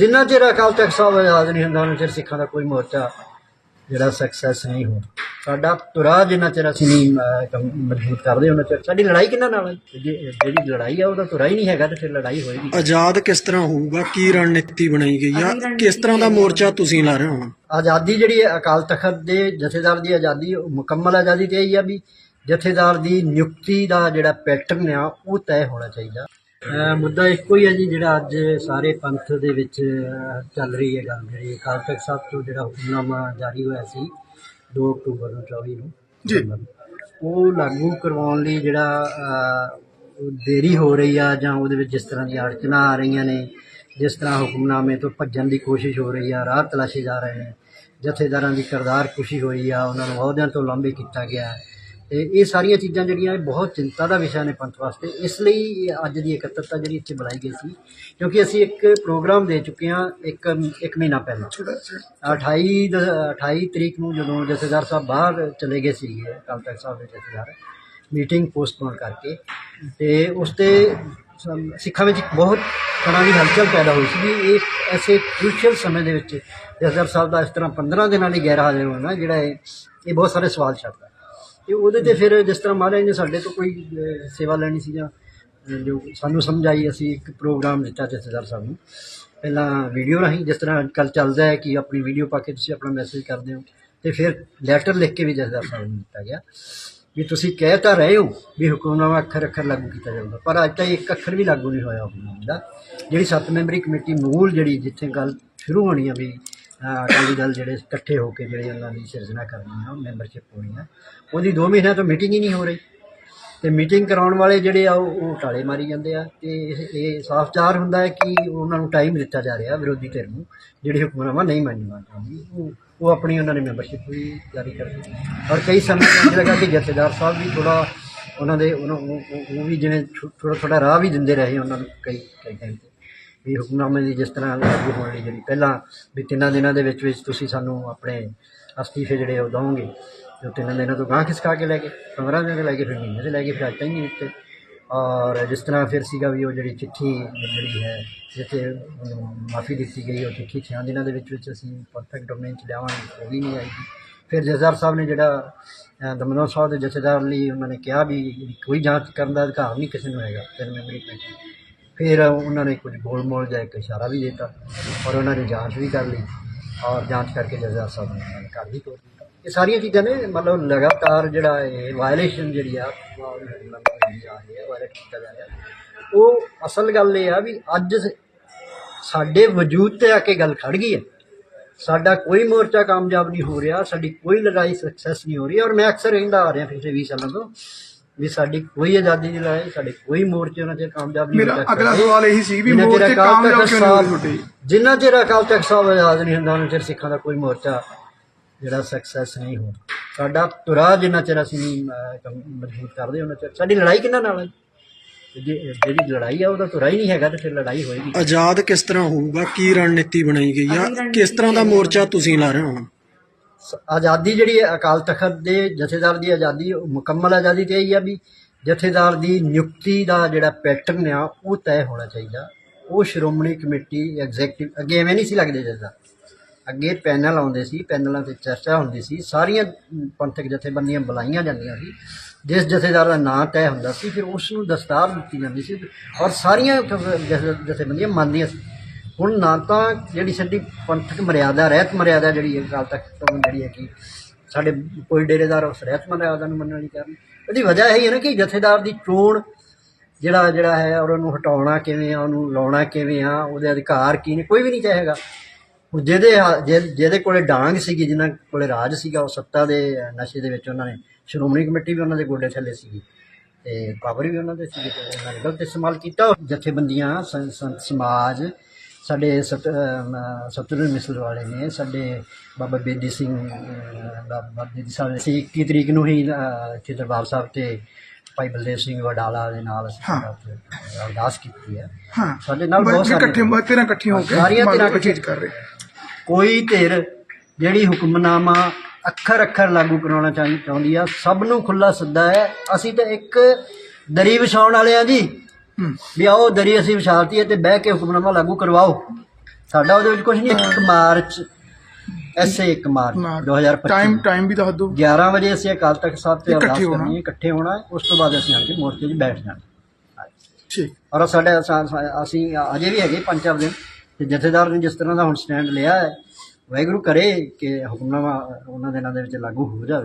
ਜਿੰਨਾ ਚਿਰ ਅਕਾਲ ਤਖਤ ਸਾਹਿਬ ਆਜ਼ਾਦ ਨਹੀਂ ਹੁੰਦਾ ਉਹਨਾਂ ਚਿਰ ਸਿੱਖਾਂ ਦਾ ਕੋਈ ਮੋਰਚਾ ਜਿਹੜਾ ਸਕਸੈਸ ਨਹੀਂ ਹੋਣਾ। ਸਾਡਾ ਤੁਰਾ ਜਿੰਨਾ ਚਿਰ ਅਸੀਂ ਨਹੀਂ ਮਜ਼ਬੂਤ ਕਰਦੇ ਉਹਨਾਂ ਚਿਰ ਸਾਡੀ ਲੜਾਈ ਕਿੰਨਾ ਨਾਲ ਹੈ ਜਿਹੜੀ ਲੜਾਈ ਆ ਉਹਦਾ ਤੁਰਾ ਹੀ ਨਹੀਂ ਹੈਗਾ ਤੇ ਫਿਰ ਲੜਾਈ ਹੋਏਗੀ। ਆਜ਼ਾਦ ਕਿਸ ਤਰ੍ਹਾਂ ਹੋਊਗਾ? ਕੀ ਰਣਨੀਤੀ ਬਣਾਈ ਗਈ ਆ? ਕਿਸ ਤਰ੍ਹਾਂ ਦਾ ਮੋਰਚਾ ਤੁਸੀਂ ਲਾ ਰਹੇ ਹੋ? ਆਜ਼ਾਦੀ ਜਿਹੜੀ ਅਕਾਲ ਤਖਤ ਦੇ ਜਥੇਦਾਰ ਦੀ ਆਜ਼ਾਦੀ ਉਹ ਮੁਕੰਮਲ ਆਜ਼ਾਦੀ ਤੇ ਹੀ ਆ ਵੀ ਜਥੇਦਾਰ ਦੀ ਨਿਯੁਕਤੀ ਦਾ ਜਿਹੜਾ ਪੈਟਰਨ ਆ ਉਹ ਤੈਅ ਹੋਣਾ ਚਾਹੀਦਾ। ਮੁੱਦਾ ਇੱਕੋ ਹੀ ਹੈ ਜੀ ਜਿਹੜਾ ਅੱਜ ਸਾਰੇ ਪੰਥ ਦੇ ਵਿੱਚ ਚੱਲ ਰਹੀ ਹੈ ਗੱਲ ਜਿਹੜੀ ਅਕਾਲ ਤਖਤ ਸਾਹਿਬ ਤੋਂ ਜਿਹੜਾ ਹੁਕਮਨਾਮਾ ਜਾਰੀ ਹੋਇਆ ਸੀ 2 ਅਕਤੂਬਰ ਨੂੰ 24 ਨੂੰ ਜੀ। ਉਹ ਲਾਗੂ ਕਰਵਾਉਣ ਲਈ ਜਿਹੜਾ ਦੇਰੀ ਹੋ ਰਹੀ ਆ ਜਾਂ ਉਹਦੇ ਵਿੱਚ ਜਿਸ ਤਰ੍ਹਾਂ ਦੀਆਂ ਅੜਚਨਾਂ ਆ ਰਹੀਆਂ ਨੇ ਜਿਸ ਤਰ੍ਹਾਂ ਹੁਕਮਨਾਮੇ ਤੋਂ ਭੱਜਣ ਦੀ ਕੋਸ਼ਿਸ਼ ਹੋ ਰਹੀ ਆ ਰਾਹ ਤਲਾਸ਼ੇ ਜਾ ਰਹੇ ਨੇ ਜਥੇਦਾਰਾਂ ਦੀ ਕਰਦਾਰ ਖੁਸ਼ੀ ਹੋਈ ਆ ਉਹਨਾਂ ਨੂੰ ਅਹੁਦਿਆਂ ਤੋਂ ਲਾਂਭੇ ਕੀਤਾ ਗਿਆ ਹੈ। ਤੇ ਇਹ ਸਾਰੀਆਂ ਚੀਜ਼ਾਂ ਜਿਹੜੀਆਂ ਇਹ ਬਹੁਤ ਚਿੰਤਾ ਦਾ ਵਿਸ਼ਾ ਨੇ ਪੰਥ ਵਾਸਤੇ। ਇਸ ਲਈ ਅੱਜ ਦੀ ਇਕੱਤਰਤਾ ਜਿਹੜੀ ਇੱਥੇ ਬੁਲਾਈ ਗਈ ਸੀ ਕਿਉਂਕਿ ਅਸੀਂ ਇੱਕ ਪ੍ਰੋਗਰਾਮ ਦੇ ਚੁੱਕੇ ਹਾਂ ਇੱਕ ਇੱਕ ਮਹੀਨਾ ਪਹਿਲਾਂ। 28 ਦ- 28 ਤਰੀਕ ਨੂੰ ਜਦੋਂ ਜਥੇਦਾਰ ਸਾਹਿਬ ਬਾਹਰ ਚਲੇ ਗਏ ਸੀਗੇ ਅਕਾਲ ਤਖਤ ਸਾਹਿਬ ਦੇ ਜਥੇਦਾਰ ਮੀਟਿੰਗ ਪੋਸਟਪੋਨ ਕਰਕੇ ਤੇ ਉਸ ਤੇ ਸਿੱਖਾਂ ਵਿੱਚ ਬਹੁਤ ਤਰ੍ਹਾਂ ਦੀ ਹਲਚਲ ਪੈਦਾ ਹੋਈ ਸੀ ਇਹ ਐਸੇ ਕ੍ਰੂਸ਼ੀਅਲ ਸਮੇਂ ਦੇ ਵਿੱਚ ਜਥੇਦਾਰ ਸਾਹਿਬ ਦਾ ਇਸ ਤਰ੍ਹਾਂ 15 ਦਿਨਾਂ ਲਈ ਗੈਰ ਹਾਜ਼ਰ ਹੋਣਾ ਜਿਹੜਾ ਇਹ ਬਹੁਤ ਸਾਰੇ ਸਵਾਲ ਛੱਡਦਾ ਤੇ ਉਹਦੇ ਤੇ ਫਿਰ ਜਿਸ ਤਰ੍ਹਾਂ ਮਹਾਰਾਜ ਨੇ ਸਾਡੇ ਤੋਂ ਕੋਈ ਅਹ, ਸੇਵਾ ਲੈਣੀ ਸੀ ਜਾਂ ਅਹ, ਜੋ ਸਾਨੂੰ ਸਮਝ ਆਈ ਅਸੀਂ ਇੱਕ ਪ੍ਰੋਗਰਾਮ ਦਿੱਤਾ ਜਥੇਦਾਰ ਸਾਹਿਬ ਨੂੰ। ਪਹਿਲਾਂ ਵੀਡੀਓ ਰਾਹੀਂ ਜਿਸ ਤਰ੍ਹਾਂ ਕੱਲ ਚੱਲਦਾ ਹੈ ਕਿ ਆਪਣੀ ਵੀਡੀਓ ਪਾ ਕੇ ਤੁਸੀਂ ਆਪਣਾ ਮੈਸੇਜ ਕਰਦੇ ਹੋ ਤੇ ਫਿਰ ਲੈਟਰ ਲਿਖ ਕੇ ਵੀ ਜਥੇਦਾਰ ਸਾਹਿਬ ਨੂੰ ਦਿੱਤਾ ਗਿਆ। ਵੀ ਤੁਸੀਂ ਕਹਿ ਤਾਂ ਰਹੇ ਹੋ ਵੀ ਹੁਕਮਨਾਮਾ ਅੱਖਰ ਅੱਖਰ ਲਾਗੂ ਕੀਤਾ ਜਾਊਗਾ ਪਰ ਅੱਜ ਤਾਈਂ ਇੱਕ ਅੱਖਰ ਵੀ ਲਾਗੂ ਨਹੀਂ ਹੋਇਆ ਹੁਕਮਨਾਮੇ ਦਾ। ਜਿਹੜੀ ਸੱਤ ਮੈਂਬਰੀ ਕਮੇਟੀ ਮੂਲ ਜਿਹੜੀ ਜਿੱਥੇ ਗੱਲ ਸ਼ੁਰੂ ਹੋਣੀ ਆ ਵੀ ਅਕਾਲੀ ਦਲ ਜਿਹੜੇ ਇਕੱਠੇ ਹੋ ਕੇ ਜਿਹੜੇ ਉਹਨਾਂ ਦੀ ਸਿਰਜਣਾ ਕਰਨੀ ਆ ਮੈਂਬਰਸ਼ਿਪ ਹੋਣੀ ਆ। ਉਹਦੀ 2 ਮਹੀਨਿਆਂ ਤੋਂ ਮੀਟਿੰਗ ਹੀ ਨਹੀਂ ਹੋ ਰਹੀ। ਤੇ ਮੀਟਿੰਗ ਕਰਾਉਣ ਵਾਲੇ ਜਿਹੜੇ ਆ, ਉਹ ਉਹ ਟਾਲੇ ਮਾਰੀ ਜਾਂਦੇ ਆ। ਤੇ ਇਹ ਸਾਫ਼ ਜ਼ਾਹਰ ਹੁੰਦਾ ਹੈ ਕਿ ਉਹਨਾਂ ਨੂੰ ਟਾਈਮ ਦਿੱਤਾ ਜਾ ਰਿਹਾ ਵਿਰੋਧੀ ਧਿਰ ਨੂੰ, ਜਿਹੜੀ ਹੁਕਮਨਾਮਾ ਨਹੀਂ ਮੰਨਣਾ ਚਾਹੁੰਦੀ। ਉਹ ਉਹ ਆਪਣੀ ਉਹਨਾਂ ਨੇ ਮੈਂਬਰਸ਼ਿਪ ਵੀ ਜਾਰੀ ਕਰ ਦਿੱਤੀ ਔਰ ਕਈ ਸਮੇਂ ਤੋਂ ਲੱਗਾ ਕਿ ਜਥੇਦਾਰ ਸਾਹਿਬ ਵੀ ਥੋੜਾ ਉਹਨਾਂ ਦੇ ਉਹ ਵੀ ਜਿਵੇਂ ਥੋੜਾ ਥੋੜਾ ਰਾਹ ਵੀ ਦਿੰਦੇ ਰਹੇ ਉਹਨਾਂ ਨੂੰ ਕਈ ਕਈ ਟਾਈਮ ਤੇ। ਵੀ ਹੁਕਮਨਾਮੇ ਦੀ ਜਿਸ ਤਰ੍ਹਾਂ ਲਾਗੂ ਹੋਣ ਲਈ ਜਿਹੜੀ ਪਹਿਲਾਂ ਵੀ ਤਿੰਨਾਂ ਦਿਨਾਂ ਦੇ ਵਿੱਚ ਵਿੱਚ ਤੁਸੀਂ ਸਾਨੂੰ ਆਪਣੇ ਅਸਤੀਫੇ ਜਿਹੜੇ ਉਹ ਦਵੋਗੇ। ਜੋ ਤਿੰਨਾਂ ਦਿਨਾਂ ਤੋਂ ਗਾਂਹ ਖਿਸਕਾ ਕੇ ਲੈ ਕੇ 15 ਦਿਨ ਦੇ ਲੈ ਕੇ ਫਿਰ ਮਹੀਨੇ ਦੇ ਲੈ ਕੇ ਫਿਰ ਅੱਜ ਤਾਈਂ ਉੱਤੇ ਔਰ ਜਿਸ ਤਰ੍ਹਾਂ ਫਿਰ ਸੀਗਾ ਵੀ ਉਹ ਜਿਹੜੀ ਚਿੱਠੀ ਜਿਹੜੀ ਹੈ ਜਿੱਥੇ ਮਾਫੀ ਦਿੱਤੀ ਗਈ ਉਹ ਚਿੱਠੀ ਛਿਆਂ ਦਿਨਾਂ ਦੇ ਵਿੱਚ ਵਿੱਚ ਅਸੀਂ ਪਰਫੈਕਟ ਡੋਮੇਨ ਚ ਲਿਆਵਾਂਗੇ ਉਹ ਵੀ ਨਹੀਂ ਆਈ ਫਿਰ ਜਥੇਦਾਰ ਸਾਹਿਬ ਨੇ ਜਿਹੜਾ ਅ, ਦਮਦਮਾ ਸਾਹਿਬ ਦੇ ਜਥੇਦਾਰ ਲਈ ਉਹਨਾਂ ਨੇ ਕਿਹਾ ਵੀ ਕੋਈ ਜਾਂਚ ਕਰਨ ਦਾ ਅਧਿਕਾਰ ਨਹੀਂ ਕਿਸੇ ਨੂੰ ਹੈਗਾ ਫਿਰ ਮੈਮਰੀ ਕਮੇਟੀ ਫਿਰ ਉਹਨਾਂ ਨੇ ਕੁਝ ਗੋਲ ਮੋਲ ਜਿਹਾ ਇੱਕ ਇਸ਼ਾਰਾ ਵੀ ਦਿੱਤਾ ਔਰ ਉਹਨਾਂ ਨੇ ਜਾਂਚ ਵੀ ਕਰ ਲਈ ਔਰ ਜਾਂਚ ਕਰਕੇ ਜਜ਼ਾ ਸਾਹਿਬ ਨੇ ਉਹਨਾਂ ਨੇ ਘਰ ਵੀ ਤੋੜ ਦਿੱਤਾ। ਇਹ ਸਾਰੀਆਂ ਚੀਜ਼ਾਂ ਨੇ ਮਤਲਬ ਲਗਾਤਾਰ ਜਿਹੜਾ ਇਹ ਵਾਇਲੇਸ਼ਨ ਜਿਹੜੀ ਆ ਵਾਇਲੇਟ ਕੀਤਾ ਜਾ ਰਿਹਾ। ਉਹ ਅਸਲ ਗੱਲ ਇਹ ਆ ਵੀ ਅੱਜ ਸਾਡੇ ਵਜੂਦ ਤੇ ਆ ਕੇ ਗੱਲ ਖੜ ਗਈ ਹੈ। ਸਾਡਾ ਕੋਈ ਮੋਰਚਾ ਕਾਮਯਾਬ ਨਹੀਂ ਹੋ ਰਿਹਾ, ਸਾਡੀ ਕੋਈ ਲੜਾਈ ਸਕਸੈਸ ਨਹੀਂ ਹੋ ਰਹੀ ਔਰ ਮੈਂ ਅਕਸਰ ਕਹਿੰਦਾ ਆ ਰਿਹਾ ਪਿਛਲੇ 20 ਸਾਲਾਂ ਤੋਂ। ਵੀ ਸਾਡੀ ਕੋਈ ਆਜ਼ਾਦੀ ਦੀ ਲੜਾਈ ਸਾਡੇ ਕੋਈ ਮੋਰਚੇ ਉਹਨਾਂ ਤੇ ਕਾਮਯਾਬ ਨਹੀਂ ਮੇਰਾ ਹੋ ਅਗਲਾ ਸਕਦੇ। ਸਵਾਲ ਇਹੀ ਸੀ ਵੀ ਜਿੰਨਾ ਚਿਰ ਮੋਰਚੇ ਅਕਾਲ ਕਾਮਯਾਬ ਤਖ਼ਤ ਕਿਉਂ ਨਹੀਂ ਸਾਹਿਬ- ਤੁਹਾਡੇ? ਜਿੰਨਾ ਚਿਰ ਅਕਾਲ ਤਖਤ ਸਾਹਿਬ ਆਜ਼ਾਦ ਨਹੀਂ ਹੁੰਦਾ ਉਹਨਾਂ ਚਿਰ ਸਿੱਖਾਂ ਦਾ ਕੋਈ ਮੋਰਚਾ ਜਿਹੜਾ ਸਕਸੈਸ ਨਹੀਂ ਹੋਣਾ। ਸਾਡਾ ਤੁਰਾ ਜਿੰਨਾ ਚਿਰ ਅਸੀਂ ਨਹੀਂ ਅਹ, ਕੰਮ ਮਜ਼ਬੂਤ ਕਰਦੇ ਉਹਨਾਂ ਚਿਰ। ਸਾਡੀ ਲੜਾਈ ਕਿੰਨਾ ਨਾਲ ਹੈ ਜੇ ਜਿਹੜੀ ਲੜਾਈ ਆ ਉਹਦਾ ਤੁਰਾ ਹੀ ਨਹੀਂ ਹੈਗਾ ਤੇ ਫਿਰ ਲੜਾਈ ਹੋਏਗੀ। ਆਜ਼ਾਦ ਕਿਸ ਤਰ੍ਹਾਂ ਹੋਊਗਾ? ਕੀ ਰਣਨੀਤੀ ਬਣਾਈ ਗਈ ਆ? ਕਿਸ ਤਰ੍ਹਾਂ ਦਾ ਮੋਰਚਾ ਤੁਸੀਂ ਲਾ ਰਹੇ ਹੋ ਆਜ਼ਾਦੀ ਜਿਹੜੀ ਹੈ ਅਕਾਲ ਤਖਤ ਦੇ ਜਥੇਦਾਰ ਦੀ ਆਜ਼ਾਦੀ, ਉਹ ਮੁਕੰਮਲ ਆਜ਼ਾਦੀ ਤੇ ਹੀ ਆ ਵੀ ਜਥੇਦਾਰ ਦੀ ਨਿਯੁਕਤੀ ਦਾ ਜਿਹੜਾ ਪੈਟਰਨ ਆ, ਉਹ ਤੈਅ ਹੋਣਾ ਚਾਹੀਦਾ। ਉਹ ਸ਼੍ਰੋਮਣੀ ਕਮੇਟੀ ਐਗਜ਼ੈਕਟਿਵ ਅੱਗੇ ਐਵੇਂ ਨਹੀਂ ਸੀ ਲੱਗਦੇ ਜਥੇਦਾਰ ਅੱਗੇ ਪੈਨਲ ਆਉਂਦੇ ਸੀ, ਪੈਨਲਾਂ ਤੇ ਚਰਚਾ ਹੁੰਦੀ ਸੀ, ਸਾਰੀਆਂ ਪੰਥਕ ਜਥੇਬੰਦੀਆਂ ਬੁਲਾਈਆਂ ਜਾਂਦੀਆਂ ਸੀ। ਜਿਸ ਜਥੇਦਾਰ ਦਾ ਨਾਂ ਤੈਅ ਹੁੰਦਾ ਸੀ, ਫਿਰ ਉਸ ਨੂੰ ਦਸਤਾਰ ਦਿੱਤੀ ਜਾਂਦੀ ਸੀ ਔਰ ਸਾਰੀਆਂ ਜਥੇਬੰਦੀਆਂ ਮੰਨਦੀਆਂ ਸੀ। ਹੁਣ ਨਾ ਤਾਂ ਜਿਹੜੀ ਸਾਡੀ ਪੰਥਕ ਮਰਿਆਦਾ, ਰਹਿਤ ਮਰਿਆਦਾ ਜਿਹੜੀ ਹੈ ਅਕਾਲ ਤੱਕ ਤੋਂ ਜਿਹੜੀ ਹੈ ਕਿ ਸਾਡੇ ਕੋਈ ਡੇਰੇਦਾਰ ਉਸ ਰਹਿਤ ਮਰਿਆਦਾ ਨੂੰ ਮੰਨਣ ਨਹੀਂ ਕਰਨ ਇਹਦੀ ਵਜ੍ਹਾ ਇਹ ਹੀ ਹੈ ਨਾ ਕਿ ਜਥੇਦਾਰ ਦੀ ਚੋਣ ਜਿਹੜਾ ਜਿਹੜਾ ਹੈ, ਔਰ ਉਹਨੂੰ ਹਟਾਉਣਾ ਕਿਵੇਂ ਆ, ਉਹਨੂੰ ਲਾਉਣਾ ਕਿਵੇਂ ਆ, ਉਹਦੇ ਅਧਿਕਾਰ ਕੀ ਨੇ, ਕੋਈ ਵੀ ਨਹੀਂ ਚਾਹੇਗਾ। ਹੁਣ ਜਿਹਦੇ ਜਿਹ- ਜਿਹਦੇ ਕੋਲੇ ਡਾਂਗ ਸੀਗੀ ਜਿਨ੍ਹਾਂ ਕੋਲੇ ਰਾਜ ਸੀਗਾ, ਉਹ ਸੱਤਾ ਦੇ ਨਸ਼ੇ ਦੇ ਵਿੱਚ ਉਹਨਾਂ ਨੇ, ਸ਼੍ਰੋਮਣੀ ਕਮੇਟੀ ਵੀ ਉਹਨਾਂ ਦੇ ਗੋਡੇ ਥੱਲੇ ਸੀਗੀ, ਤੇ ਪਾਵਰ ਵੀ ਉਹਨਾਂ ਦੇ ਸੀਗੇ, ਤੇ ਉਹਨਾਂ ਨੇ ਗਲਤ ਇਸਤੇਮਾਲ ਕੀਤਾ। ਜਥੇਬੰਦੀਆਂ, ਸੰ- ਸੰਤ ਸਮਾਜ ਸਾਡੇ ਸਤ ਅਮ, ਸਤਿਗੁਰੂ ਮਿਸਲ ਵਾਲੇ ਨੇ ਸਾਡੇ ਬਾਬਾ ਬੇਦੀ ਸਿੰਘ ਬਾਬਾ ਬੇਦੀ ਸਾਹਿਬ ਨੇ। 21 ਤਰੀਕ ਨੂੰ ਹੀ ਇੱਥੇ ਦਰਬਾਰ ਸਾਹਿਬ ਤੇ ਭਾਈ ਬਲਦੇਵ ਸਿੰਘ ਵਡਾਲਾ ਦੇ ਨਾਲ ਅਰਦਾਸ ਕੀਤੀ ਹੈ। ਹਾਂ। ਸਾਡੇ ਨਾਲ ਬਹੁਤ ਸਾਰੇ ਇਕੱਠੇ ਮ- ਤੇਰਾਂ ਇਕੱਠੀਆਂ ਹੋ ਕੇ ਸਾਰੀਆਂ ਤੇਰਾਂ ਕੋਈ ਚੀਜ਼ ਕਰ ਰਹੇ। ਕੋਈ ਧਿਰ ਜਿਹੜੀ ਹੁਕਮਨਾਮਾ ਅੱਖਰ ਅੱਖਰ ਲਾਗੂ ਕਰਾਉਣਾ ਚਾਹੀ- ਚਾਹੁੰਦੀ ਆ ਸਭ ਨੂੰ ਖੁੱਲਾ ਸੱਦਾ ਹੈ। ਅਸੀਂ ਤਾਂ ਇੱਕ ਦਰੀ ਵਿਛਾਉਣ ਵਾਲੇ ਆ ਜੀ। ਵੀ ਆਓ ਦਰੀ ਅਸੀਂ ਵਿਛਾਲਤੀ ਹੈ ਤੇ ਬਹਿ ਕੇ ਹੁਕਮਨਾਮਾ ਲਾਗੂ ਕਰਵਾਓ। ਸਾਡਾ ਉਹਦੇ ਵਿੱਚ ਕੁਝ ਨਹੀਂ 1 ਮਾਰਚ ਐਸੇ 1 ਮਾਰਚ 2025 ਟਾਈਮ ਟਾਈਮ ਵੀ ਦੱਸ ਦਿਓ। 11 ਵਜੇ ਅਸੀਂ ਅਕਾਲ ਤਖਤ ਸਾਹਿਬ ਤੇ ਅਰਦਾਸ। ਕਰਨੀ ਹੈ ਇਕੱਠੇ ਹੋਣਾ ਹੈ। ਉਸ ਤੋਂ ਬਾਅਦ ਅਸੀਂ ਆ ਕੇ ਮੋਰਚੇ 'ਚ ਬੈਠ ਜਾਣਾ। ਠੀਕ। ਔਰ ਸਾਡੇ ਅਸੀਂ ਅਜੇ ਵੀ ਹੈਗੇ ਪੰਜ ਚਾਰ ਦਿਨ। ਤੇ ਜਥੇਦਾਰ ਨੇ ਜਿਸ ਤਰ੍ਹਾਂ ਦਾ ਹੁਣ ਸਟੈਂਡ ਲਿਆ ਹੈ ਵਾਹਿਗੁਰੂ ਕਰੇ ਕਿ ਹੁਕਮਨਾਮਾ ਉਹਨਾਂ ਦਿਨਾਂ ਦੇ ਵਿੱਚ ਲਾਗੂ ਹੋ ਜਾਵੇ।